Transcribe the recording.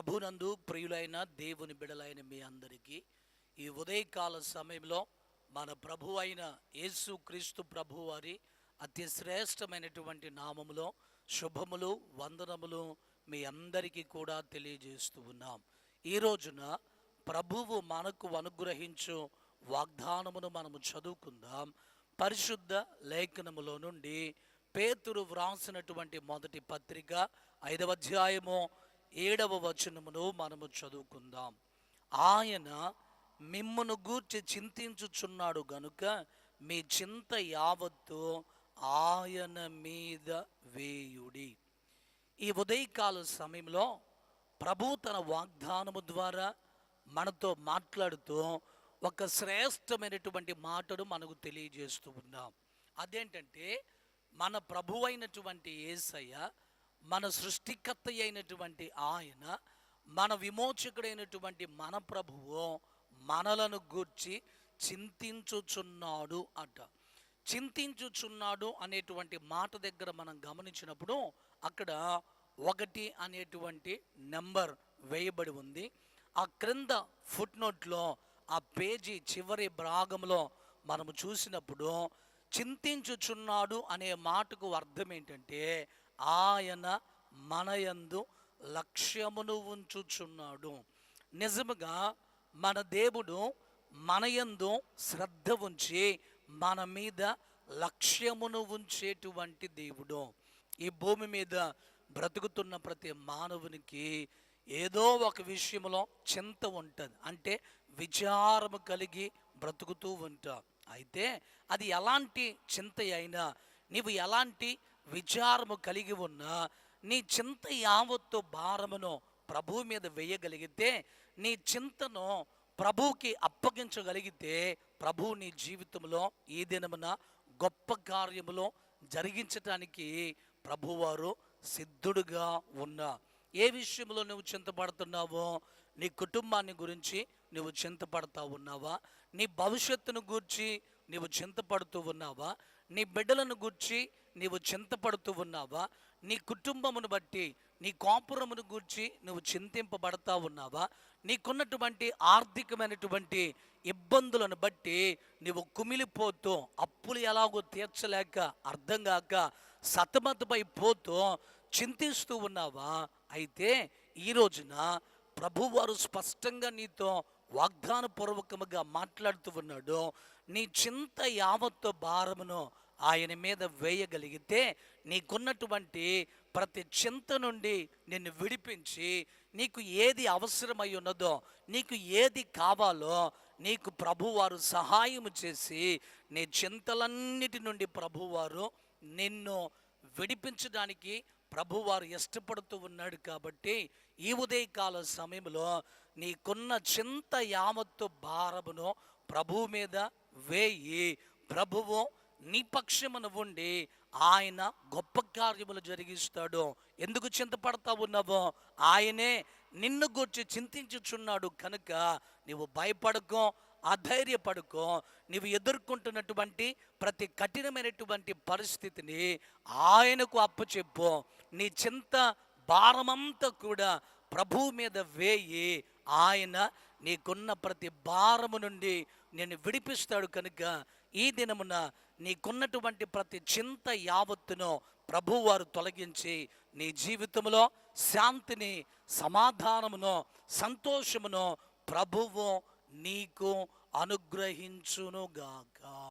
ప్రభునందు ప్రియులైన దేవుని బిడలైన మీ అందరికీ ఈ ఉదయకాల సమయంలో మన ప్రభు అయిన యేసు క్రీస్తు ప్రభు వారి అతి శ్రేష్టమైనటువంటి నామములో శుభములు వందనములు మీ అందరికీ కూడా తెలియజేస్తూ ఉన్నాం. ఈ రోజున ప్రభువు మనకు అనుగ్రహించు వాగ్దానమును మనము చదువుకుందాం. పరిశుద్ధ లేఖనములో నుండి పేతురు వ్రాసినటువంటి మొదటి పత్రిక ఐదవ అధ్యాయము ఏడవ వచనమును మనము చదువుకుందాం. ఆయన మిమ్మును గూర్చి చింతించుచున్నాడు గనుక మీ చింత యావత్తు ఆయన మీద వేయుడి. ఈ ఉదయకాల సమయంలో ప్రభు తన వాగ్దానము ద్వారా మనతో మాట్లాడుతూ ఒక శ్రేష్టమైనటువంటి మాటను మనకు తెలియజేస్తూ ఉన్నాం. అదేంటంటే మన ప్రభు అయినటువంటి ఏసయ్య మన సృష్టికర్త అయినటువంటి ఆయన మన విమోచకుడైనటువంటి మన ప్రభువు మనలను గూర్చి చింతించుచున్నాడు అట. చింతించుచున్నాడు అనేటువంటి మాట దగ్గర మనం గమనించినప్పుడు అక్కడ ఒకటి అనేటువంటి నెంబర్ వేయబడి ఉంది. ఆ క్రింద ఫుట్ నోట్లో ఆ పేజీ చివరి భాగంలో మనము చూసినప్పుడు చింతించుచున్నాడు అనే మాటకు అర్థం ఏంటంటే ఆయన మనయందు లక్ష్యమును ఉంచుచున్నాడు. నిజముగా మన దేవుడు మనయందు శ్రద్ధ ఉంచి మన మీద లక్ష్యమును ఉంచేటువంటి దేవుడు. ఈ భూమి మీద బ్రతుకుతున్న ప్రతి మానవునికి ఏదో ఒక విషయంలో చింత ఉంటుంది. అంటే విచారము కలిగి బ్రతుకుతూ ఉంటాం. అయితే అది ఎలాంటి చింత అయినా నీవు ఎలాంటి విచారము కలిగి ఉన్నా నీ చింత యావత్తు భారమును ప్రభు మీద వేయగలిగితే నీ చింతను ప్రభువుకి అప్పగించగలిగితే ప్రభు నీ జీవితంలో ఈ దినమున గొప్ప కార్యములో జరిగించటానికి ప్రభువారు సిద్ధుడుగా ఉన్నా. ఏ విషయంలో నువ్వు చింతపడుతున్నావో నీ కుటుంబాన్ని గురించి నువ్వు చింతపడతా ఉన్నావా నీ భవిష్యత్తును గూర్చి నీవు చింతపడుతూ ఉన్నావా? నీ బిడ్డలను గూర్చి నీవు చింతపడుతూ ఉన్నావా? నీ కుటుంబమును బట్టి నీ కాపురమును గూర్చి నువ్వు చింతింపబడతా ఉన్నావా? నీకున్నటువంటి ఆర్థికమైనటువంటి ఇబ్బందులను బట్టి నువ్వు కుమిలిపోతూ అప్పులు ఎలాగో తీర్చలేక అర్థం కాక సతమతమై పోతూ చింతిస్తూ ఉన్నావా? అయితే ఈ రోజున ప్రభువారు స్పష్టంగా నీతో వాగ్దానపూర్వకముగా మాట్లాడుతూ ఉన్నాడు నీ చింత యావత్తు భారమును ఆయన మీద వేయగలిగితే నీకున్నటువంటి ప్రతి చింత నుండి నిన్ను విడిపించి నీకు ఏది అవసరమై ఉన్నదో నీకు ఏది కావాలో నీకు ప్రభువారు సహాయము చేసి నీ చింతలన్నిటి నుండి ప్రభువారు నిన్ను విడిపించడానికి ప్రభువారు ఇష్టపడుతూ ఉన్నాడు కాబట్టి ఈ ఉదయకాల సమయంలో నీకున్న చింత యావత్తు భారమును ప్రభు మీద వేయి. ప్రభువు నీ పక్షమున ఉండి ఆయన గొప్ప కార్యములు జరిగిస్తాడు. ఎందుకు చింతపడతా ఉన్నావో? ఆయనే నిన్ను గూర్చి చింతించుచున్నాడు కనుక నీవు భయపడకో అధైర్యపడుకో. నీవు ఎదుర్కొంటున్నటువంటి ప్రతి కఠినమైనటువంటి పరిస్థితిని ఆయనకు అప్పచెప్పు. నీ చింత భారమంతా కూడా ప్రభు మీద వేయి. ఆయన నీకున్న ప్రతి భారము నుండి నేను విడిపిస్తాడు కనుక ఈ దినమున నీకున్నటువంటి ప్రతి చింత యావత్తును ప్రభువారు తొలగించి నీ జీవితంలో శాంతిని సమాధానమును సంతోషమును ప్రభువు నీకు అనుగ్రహించునుగాక.